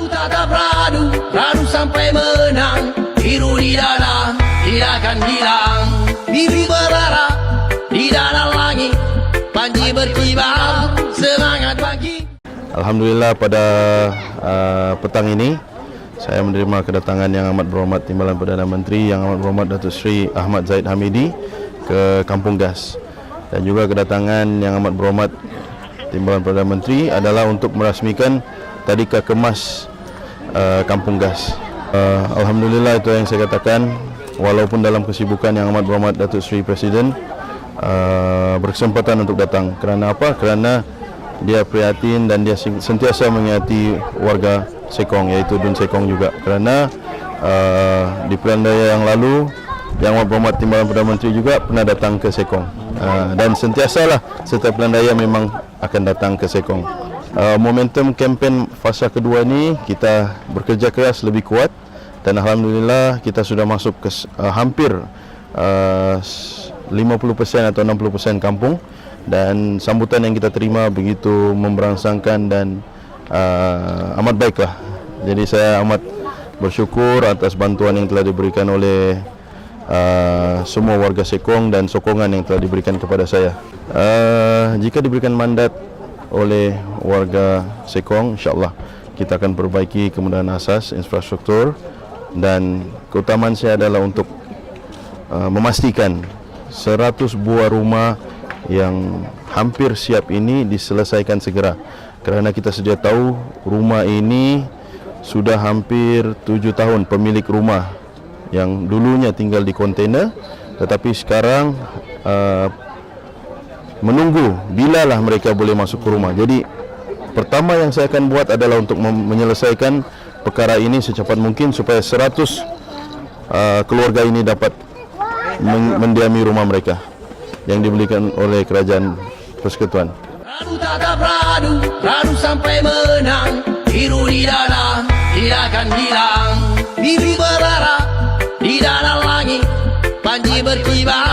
Radu tatap radu, radu sampai menang. Biru di dada, tidak akan hilang. Bibi berharap, di dalam langit Panji berkibar, semangat pagi. Alhamdulillah pada uh, petang ini saya menerima kedatangan yang amat berhormat Timbalan Perdana Menteri yang amat berhormat Datuk Seri Ahmad Zaid Hamidi ke Kampung Gas. Dan juga kedatangan yang amat berhormat Timbalan Perdana Menteri adalah untuk merasmikan tadika kemas uh, Kampung Gas. Uh, Alhamdulillah itu yang saya katakan walaupun dalam kesibukan yang amat berhormat Datuk Seri Presiden uh, berkesempatan untuk datang kerana apa? Kerana dia prihatin dan dia sentiasa mengingati warga Sekong iaitu Dun Sekong juga kerana uh, di pilihan raya yang lalu yang Amat Berhormat Timbalan Perdana Menteri juga pernah datang ke Sekong uh, dan sentiasalah setiap pilihan raya memang akan datang ke Sekong uh, momentum kempen fasa kedua ni kita bekerja keras lebih kuat dan Alhamdulillah kita sudah masuk ke uh, hampir uh, s- 50% atau 60% kampung dan sambutan yang kita terima begitu memberangsangkan dan uh, amat baiklah. Jadi saya amat bersyukur atas bantuan yang telah diberikan oleh uh, semua warga Sekong dan sokongan yang telah diberikan kepada saya. Uh, jika diberikan mandat oleh warga Sekong, insyaAllah kita akan perbaiki kemudahan asas infrastruktur dan keutamaan saya adalah untuk uh, memastikan 100 buah rumah yang hampir siap ini diselesaikan segera. Kerana kita sedia tahu rumah ini sudah hampir 7 tahun pemilik rumah yang dulunya tinggal di kontainer. Tetapi sekarang uh, menunggu bilalah mereka boleh masuk ke rumah. Jadi pertama yang saya akan buat adalah untuk menyelesaikan perkara ini secepat mungkin supaya 100 uh, keluarga ini dapat men- mendiami rumah mereka yang dibelikan oleh kerajaan persekutuan. Radu tatap radu, radu sampai menang Biru di dada, tidak akan hilang Bibi berharap, di dalam langit Panji berkibar,